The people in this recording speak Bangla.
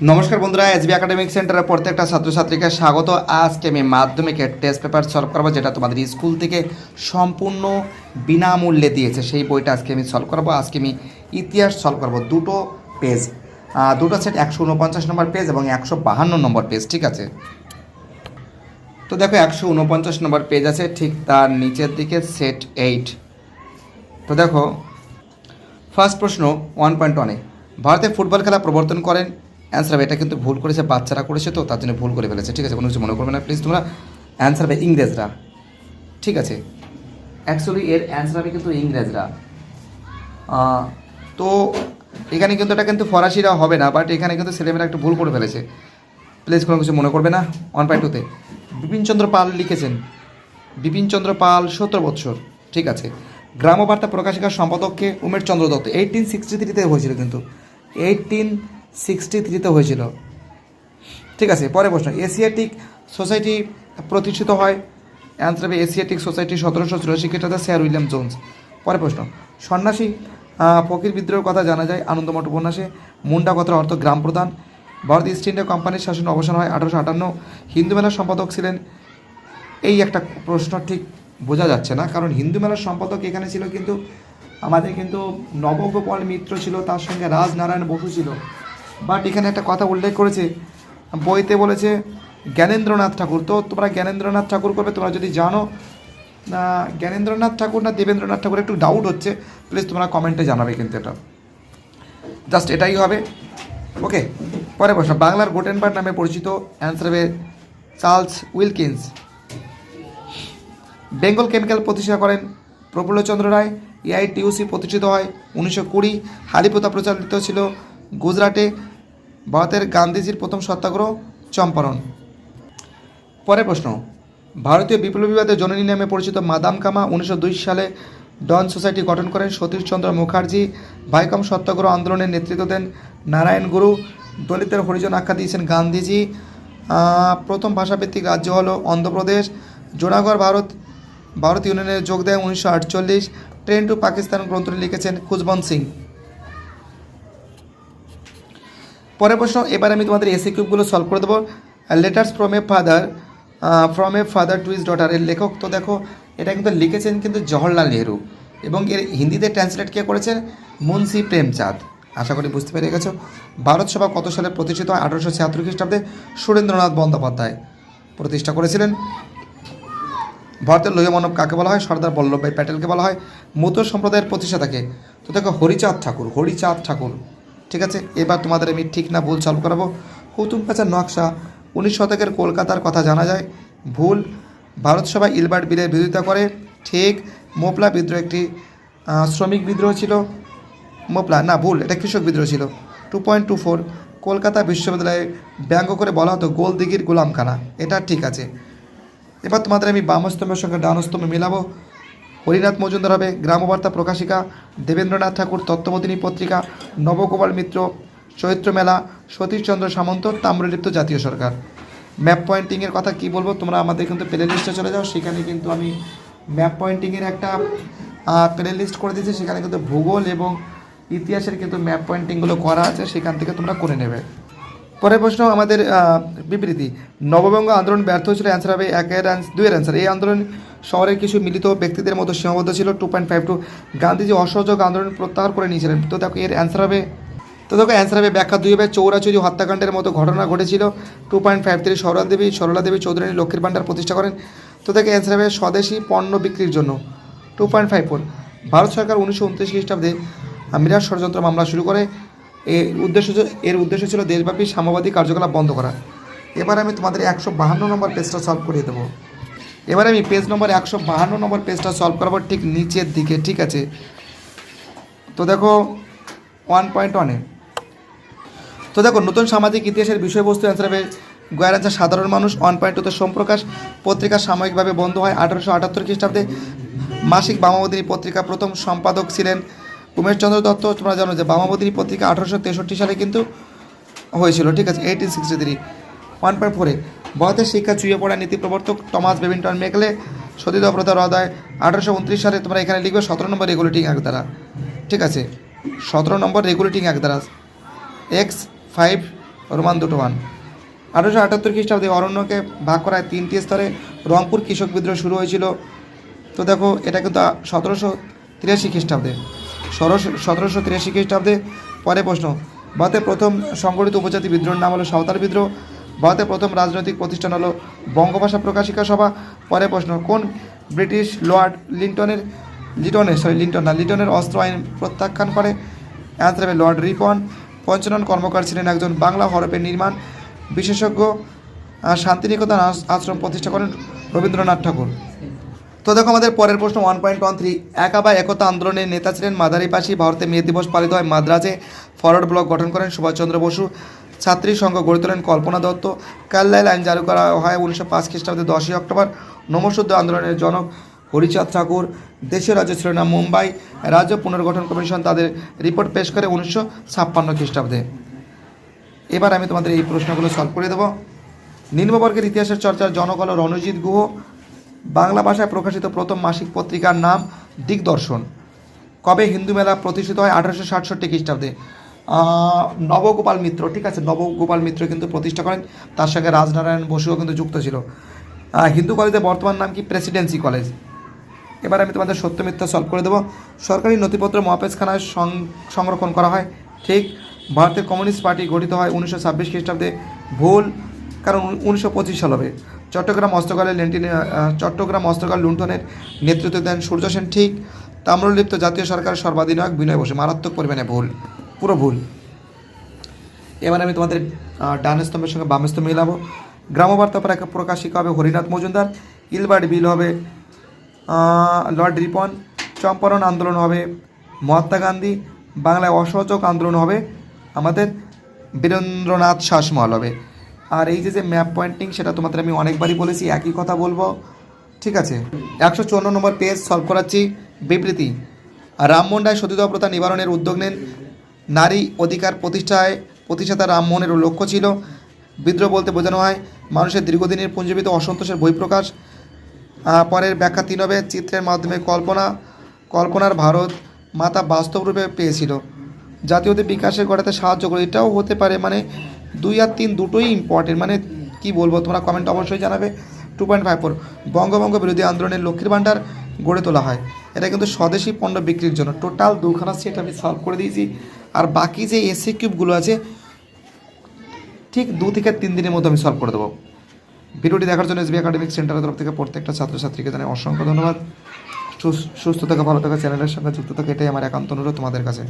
নমস্কার বন্ধুরা এসবি একাডেমিক সেন্টারের প্রত্যেকটা ছাত্রছাত্রীকে স্বাগত। আজকে আমি মাধ্যমিকের টেস্ট পেপার সলভ করব, যেটা তোমাদের স্কুল থেকে সম্পূর্ণ বিনামূল্যে দিয়েছে। সেই বইটা আজকে আমি সলভ করব। আজকে আমি ইতিহাস সলভ করব দুটো পেজ দুটো সেট একশো উনপঞ্চাশ নম্বর পেজ এবং একশো বাহান্ন নম্বর পেজ ঠিক আছে? তো দেখো, একশো উনপঞ্চাশ নম্বর পেজ আছে, ঠিক তার নিচের দিকে সেট এইট তো দেখো ফার্স্ট প্রশ্ন ওয়ান পয়েন্ট ওয়ানে ভারতে ফুটবল খেলা প্রবর্তন করেন অ্যান্সার হবে, এটা কিন্তু ভুল করেছে, বাচ্চারা করেছে তো, তার জন্য ভুল করে ফেলেছে, ঠিক আছে? কোনো কিছু মনে করবে না প্লিজ তোমরা অ্যান্সার হবে ইংরেজরা, ঠিক আছে? অ্যাকচুয়ালি এর অ্যান্সার হবে কিন্তু ইংরেজরা। তো এখানে কিন্তু এটা কিন্তু ফরাসিরা হবে না বাট এখানে কিন্তু ছেলেমেয়েরা একটু ভুল করে ফেলেছে। প্লিজ কোনো কিছু মনে করবে না ওয়ান পয়েন্ট টুতে বিপিনচন্দ্র পাল লিখেছেন, বিপিনচন্দ্র পাল, সত্তর বৎসর, ঠিক আছে? গ্রামবার্তা প্রকাশিকার সম্পাদককে উমেশ চন্দ্র দত্ত এইটিন সিক্সটি থ্রিতে হয়েছিল কিন্তু। এইটিন সিক্সটি থ্রিতে হয়েছিল। ঠিক আছে পরে প্রশ্ন এশিয়াটিক সোসাইটি প্রতিষ্ঠিত হয়। অ্যান্সার হবে এশিয়াটিক সোসাইটি সতেরোশো চুরাশি খ্রিস্টাব্দে স্যার উইলিয়াম জোন্স পরে প্রশ্ন, সন্ন্যাসী ফকির বিদ্রোহের কথা জানা যায় আনন্দমঠ উপন্যাসে। মুন্ডা কথার অর্থ গ্রাম প্রধান। ভারত ইস্ট ইন্ডিয়া কোম্পানির শাসন অবসান হয় আঠারোশো আটান্ন। হিন্দু মেলার সম্পাদক ছিলেন। এই একটা প্রশ্ন ঠিক বোঝা যাচ্ছে না, কারণ হিন্দু মেলার সম্পাদক এখানে ছিল কিন্তু, আমাদের কিন্তু নবগোপাল মিত্র ছিল, তার সঙ্গে রাজনারায়ণ বসু ছিল। বাট এখানে একটা কথা উল্লেখ করেছে, বইতে বলেছে, জ্ঞানেন্দ্রনাথ ঠাকুর। তো তোমরা জ্ঞানেন্দ্রনাথ ঠাকুর করবে, তোমরা যদি জানো, না, জ্ঞানেন্দ্রনাথ ঠাকুর না দেবেন্দ্রনাথ ঠাকুর, একটু ডাউট হচ্ছে প্লিজ তোমরা কমেন্টে জানাবে কিন্তু এটা। জাস্ট এটাই হবে। ওকে পরে প্রশ্ন। বাংলার গোটেনবার্গ নামে পরিচিত অ্যান্সার হবে চার্লস উইলকিন্স। বেঙ্গল কেমিক্যাল প্রতিষ্ঠা করেন প্রফুল্লচন্দ্র রায়। এআইটিউসি প্রতিষ্ঠিত হয় উনিশশো কুড়ি। হারিপোতা প্রচারিত ছিল গুজরাটে ভারতের গান্ধীজির প্রথম সত্যাগ্রহ, চম্পারণ। পরের প্রশ্ন, ভারতীয় বিপ্লবীবাদে জননী নামে পরিচিত মাদাম কামা উনিশশো দুই সালে ডন সোসাইটি গঠন করেন। সতীশচন্দ্র মুখার্জি ভাইকম সত্যাগ্রহ আন্দোলনের নেতৃত্ব দেন। নারায়ণ গুরু দলিতের হরিজন আখ্যা দিয়েছেন গান্ধীজি। প্রথম ভাষাভিত্তিক রাজ্য হলো অন্ধ্রপ্রদেশ। জোনাগড় ভারত ভারত ইউনিয়নে যোগ দেয় উনিশশো আটচল্লিশ। ট্রেন টু পাকিস্তান গ্রন্থটি লিখেছেন খুজবন্ত সিং। পরের প্রশ্ন, এবার আমি তোমাদের এসি কিউবগুলো সলভ করে দেবো। Letters from a father from a father to his daughter এর লেখক তো দেখো, এটা কিন্তু লিখেছেন কিন্তু জওহরলাল নেহরু এবং এর হিন্দিতে ট্রান্সলেট কে করেছেন? মুন্সি প্রেমচাঁদ। আশা করি বুঝতে পেরে গেছো। ভারত সভা কত সালে প্রতিষ্ঠিত হয়? আঠারোশো ছিয়াত্তর খ্রিস্টাব্দে সুরেন্দ্রনাথ বন্দ্যোপাধ্যায় প্রতিষ্ঠা করেছিলেন। ভারতের লোহিয়া মানব কাকে বলা হয়? সর্দার বল্লভভাই প্যাটেলকে বলা হয়। মতো সম্প্রদায়ের প্রতিষ্ঠাতাকে তো দেখো, হরিচাঁদ ঠাকুর হরিচাঁদ ঠাকুর। ঠিক আছে? এবার তোমাদের আমি ঠিক না ভুল সলভ করাবো। হুতুম প্যাচার নকশা উনিশ শতকের কলকাতার কথা জানা যায়। ভুল, ভারত সভা ইলবার্ট বিলের বিরোধিতা করে। ঠিক, মোপলা বিদ্রোহ একটি শ্রমিক বিদ্রোহ ছিল। মোপলা, না, ভুল, এটা কৃষক বিদ্রোহ ছিল। Two point two four Kolkata বিশ্ববিদ্যালয়ে ব্যঙ্গ করে বলা হতো গোল দিঘির গোলামখানা। এটা ঠিক আছে। এবার তোমাদের আমি বামস্তম্ভের সঙ্গে ডানস্তম্ভ মেলাবো। হরিনাথ মজুমদার হবে গ্রামবার্তা প্রকাশিকা, দেবেন্দ্রনাথ ঠাকুর তত্ত্ববোধিনী পত্রিকা, নবগোপাল মিত্র চৈত্র মেলা সতীশচন্দ্র সামন্ত, তাম্রলিপ্ত জাতীয় সরকার। ম্যাপ পয়েন্টিংয়ের কথা কি বলব? তোমরা আমাদের কিন্তু প্লে লিস্টে চলে যাও, সেখানে কিন্তু আমি ম্যাপ পয়েন্টিংয়ের একটা প্লে লিস্ট করে দিয়েছি, সেখানে কিন্তু ভূগোল এবং ইতিহাসের কিন্তু ম্যাপ পয়েন্টিংগুলো করা আছে, সেখান থেকে তোমরা করে নেবে। পরের প্রশ্ন, আমাদের বিবৃতি। নববঙ্গ আন্দোলন ব্যর্থ হয়েছিল অ্যান্সার হবে একের অ্যান্স দুইয়ের অ্যান্সার এই আন্দোলন শহরের কিছু মিলিত ব্যক্তিদের মতো সীমাবদ্ধ ছিল two point five two Gandhiji অসহযোগ আন্দোলন প্রত্যাহার করে নিয়েছিলেন। তো দেখো, এর অ্যান্সার হবে, তো দেখো অ্যান্সার হবে ব্যাখ্যা দুই হবে চৌরাচুরি হত্যাকাণ্ডের মতো ঘটনা ঘটেছিল। Two point five three Sarala Devi Sarala Devi Chowdhury লক্ষ্মীর ভাণ্ডার প্রতিষ্ঠা করেন। তো দেখো অ্যান্সার হবে স্বদেশি পণ্য বিক্রির জন্য। Two point five four Bharat সরকার উনিশশো উনত্রিশ খ্রিস্টাব্দে মিরাট ষড়যন্ত্র মামলা শুরু করে। এর উদ্দেশ্য এর উদ্দেশ্য ছিল দেশব্যাপী সাম্যবাদী কার্যকলাপ বন্ধ করা। এবার আমি তোমাদের একশো বাহান্ন নম্বর পেজটা সলভ করিয়ে দেবো। এবার আমি পেজ নম্বর একশো বাহান্ন নম্বর পেজটা সলভ করাবো ঠিক নিচের দিকে, ঠিক আছে? তো দেখো ওয়ান পয়েন্ট ওয়ানে তো দেখো, নতুন সামাজিক ইতিহাসের বিষয়বস্তু অ্যান্সার হবে। গয়ের সাধারণ মানুষ ওয়ান পয়েন্ট টুতে সোমপ্রকাশ। পত্রিকা সাময়িকভাবে বন্ধ হয় আঠারোশো আটাত্তর খ্রিস্টাব্দে। মাসিক বামাবদিনী পত্রিকা প্রথম সম্পাদক ছিলেন উমেশচন্দ্র দত্ত। তোমরা জানো যে বামাবদিনী পত্রিকা আঠারোশো তেষট্টি সালে কিন্তু হয়েছিল, ঠিক আছে? Eighteen sixty three one point ফোরে ভারতের শিক্ষা চুইয়ে পড়া নীতি প্রবর্তক টমাস বেবিংটন মেকলে অপরাধ হৃদয় আঠারোশো উনত্রিশ সালে তোমরা এখানে লিখবে সতেরো নম্বর রেগুলেটিং এক দ্বারা। ঠিক আছে? সতেরো নম্বর রেগুলেটিং এক দ্বারা। এক্স ফাইভ রোমান দুটো ওয়ান আঠারোশো আটাত্তর খ্রিস্টাব্দে অরণ্যকে ভাগ করায় তিনটি স্তরে রংপুর কৃষক বিদ্রোহ শুরু হয়েছিল। তো দেখো, এটা কিন্তু সতেরোশো তিরাশি খ্রিস্টাব্দে। সতেরোশো তিরাশি খ্রিস্টাব্দে পরে প্রশ্ন ভারতের প্রথম সংগঠিত উপজাতি বিদ্রোহের নাম হলো সাঁওতাল বিদ্রোহ। ভারতের প্রথম রাজনৈতিক প্রতিষ্ঠান হলো বঙ্গভাষা প্রকাশিকা সভা। পরে প্রশ্ন, কোন ব্রিটিশ লর্ড লিন্টনের লিটনের সরি লিন্টন না, লিটনের অস্ত্র আইন প্রত্যাখ্যান করে? অ্যান্সার হবে লর্ড রিপন। পঞ্চানন কর্মকার ছিলেন একজন বাংলা হরপের নির্মাণ বিশেষজ্ঞ। শান্তিনিকেতন আশ্রম প্রতিষ্ঠা করেন রবীন্দ্রনাথ ঠাকুর। তো দেখো আমাদের পরের প্রশ্ন ওয়ান পয়েন্ট ওয়ান থ্রি একা বা একতা আন্দোলনের নেতা ছিলেন মাদারি পাশি ভারতে মে দিবস পালিত হয় মাদ্রাজে। ফরওয়ার্ড ব্লক গঠন করেন সুভাষচন্দ্র বসু। ছাত্রী সংঘ গড়ে তোলেন কল্পনা দত্ত। কাল্লাইল আইন জারি করা হয় উনিশশো পাঁচ খ্রিস্টাব্দে দশই অক্টোবর। নমশুদ্ধ আন্দোলনের জনক হরিচাঁদ ঠাকুর। দেশের রাজ্য ছিল না মুম্বাই। রাজ্য পুনর্গঠন কমিশন তাদের রিপোর্ট পেশ করে উনিশশো ছাপ্পান্ন খ্রিস্টাব্দে। এবার আমি তোমাদের এই প্রশ্নগুলো সলভ করে দেবো। নিম্নবর্গের ইতিহাসের চর্চার জনক হল রণজিৎ গুহ। বাংলা ভাষায় প্রকাশিত প্রথম মাসিক পত্রিকার নাম দিগদর্শন। কবে হিন্দু মেলা প্রতিষ্ঠিত হয়? আঠারোশো সাতষট্টি খ্রিস্টাব্দে। নবগোপাল মিত্র, ঠিক আছে? নবগোপাল মিত্র কিন্তু প্রতিষ্ঠা করেন। তার সঙ্গে রাজনারায়ণ বসুও কিন্তু যুক্ত ছিল। হিন্দু কলেজের বর্তমান নাম কি? Presidency college. এবার আমি তোমাদের সত্য মিথ্যা সলভ করে দেবো। সরকারি নথিপত্র মহাপেজখানায় সংরক্ষণ করা হয়। ঠিক, ভারতের কমিউনিস্ট পার্টি গঠিত হয় উনিশশো ছাব্বিশ খ্রিস্টাব্দে। ভুল, কারণ উনিশশো পঁচিশ সাল হবে। চট্টগ্রাম অস্ত্রকালের লেন্টিন চট্টগ্রাম অস্ত্রকাল লুণ্ঠনের নেতৃত্ব দেন সূর্য সেন। ঠিক, তাম্রলিপ্ত জাতীয় সরকারের সর্বাধিনায়ক বিনয় বসে। মারাত্মক পরিমাণে ভুল। পুরো ভুল। এবার আমি তোমাদের ডান স্তম্ভের সঙ্গে বাম স্তম্ভ মিলাবো। গ্রামবার্তা প্রাক- প্রকাশিকা হবে হরিনাথ মজুমদার, ইলবার্ট বিল হবে লর্ড রিপন, চম্পারণ আন্দোলন হবে, মহাত্মা গান্ধী, বাংলায় অসহযোগ আন্দোলন হবে, আমাদের বীরেন্দ্রনাথ শাসমল হবে। আর এই যে যে ম্যাপ পয়েন্টিং সেটা তোমাদের আমি অনেকবারই বলেছি, একই কথা বলব, ঠিক আছে? একশো চুয়ান্ন নম্বর পেজ সলভ করাচ্ছি। বিবৃতি সতীদাহ প্রথা নিবারণের উদ্যোগ নেন নারী অধিকার প্রতিষ্ঠায় প্রতিষ্ঠাতা রামমোহনের লক্ষ্য ছিল। বিদ্রোহ বলতে বোঝানো হয়, মানুষের দীর্ঘদিনের পুঞ্জীবিত অসন্তোষের বহিঃপ্রকাশ। পরের ব্যাখ্যা তিন হবে, চিত্রের মাধ্যমে কল্পনা, কল্পনার ভারত মাতা বাস্তব রূপে পেয়েছিল। জাতীয়দের বিকাশে ঘটাতে সাহায্য করে এটাও হতে পারে মানে দুই আর তিন দুটোই ইম্পর্টেন্ট মানে কি বলব, তোমরা কমেন্ট অবশ্যই জানাবে। টু পয়েন্ট ফাইভ ফোর বঙ্গভঙ্গ বিরোধী আন্দোলনের লক্ষ্মীর ভাণ্ডার গড়ে তোলা হয়। এটা কিন্তু স্বদেশি পণ্য বিক্রির জন্য টোটাল দুখানা সেট আমি সলভ করে দিয়েছি। আর বাকি যে এসি কিউবগুলো আছে, ঠিক দু থেকে তিন দিনের মধ্যে আমি সলভ করে দেবো। ভিডিওটি দেখার জন্য এসবি একাডেমিক সেন্টারের তরফ থেকে প্রত্যেকটা ছাত্রছাত্রীকে জানাই অসংখ্য ধন্যবাদ। সুস- সুস্থ থাকা, ভালো থাকা, চ্যানেলের সঙ্গে যুক্ত থাকা, এটাই আমার একান্ত অনুরোধ তোমাদের কাছে।